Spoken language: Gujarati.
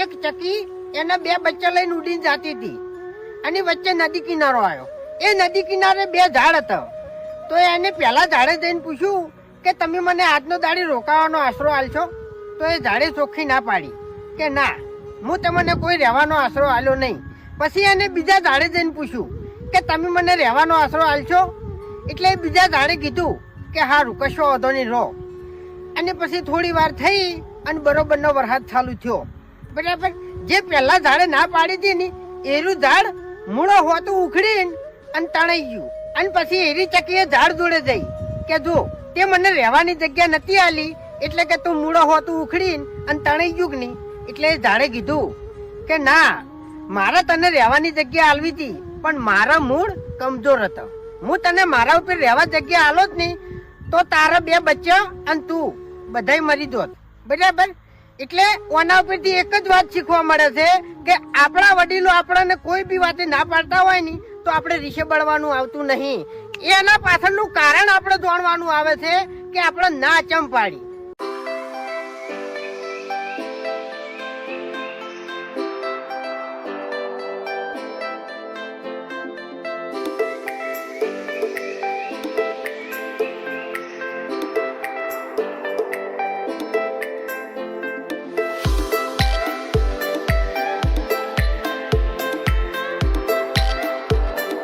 એક ચકી એના બે બચ્ચા લઈને ઉડીને જતી હતી. અને વચ્ચે નદી કિનારો આવ્યો. એ નદી કિનારે બે ઝાડ હતા. તો એને પહેલા ઝાડે જઈને પૂછ્યું કે, તમે મને આજનો દાડી રોકાવાનો આશરો આલશો? તો એ ઝાડે ચોખ્ખી ના પાડી કે, ના, હું તમને કોઈ રહેવાનો આશરો આલ્યો નહીં. પછી એને બીજા ઝાડે જઈને પૂછ્યું કે, તમે મને રહેવાનો આશરો આલશો? એટલે બીજા ઝાડે કીધું કે, હારું, કશો વધો નહીં, રહો. અને પછી થોડી વાર થઈ અને બરોબરનો વરસાદ ચાલુ થયો. બરાબર. જે પહેલા ઝાડે ના પાડી હતી ને, એરું ઝાડ મૂળો હોતું ઉખડીને અને તણાઈ ગયું. અને પછી એરી ચકીએ ઝાડ જોડે જઈ કે જો, તે મને રહેવાની જગ્યા નથી આલી, એટલે કે તું મૂળો હોતું ઉખડીને અને તણાઈ ગયું નહીં? એટલે ઝાડે કીધું કે ના, મારે તને રહેવાની જગ્યા આલવી હતી, પણ મારા મૂળ કમજોર હતો. હું તને મારા ઉપર રહેવા જગ્યા આલો જ નહીં, તો તારા બે બચ્ચા અને તું બધાય મરી જોત. બરાબર? એટલે ઓના ઉપરથી એક જ વાત શીખવા મળે છે કે આપણા વડીલો આપણને કોઈ બી વાતે ના પાડતા હોય ને, તો આપણે રીશે બળવાનું આવતું નહીં. એના પાછળનું કારણ આપણે જાણવાનું આવે છે કે આપણે ના ચમ પાડી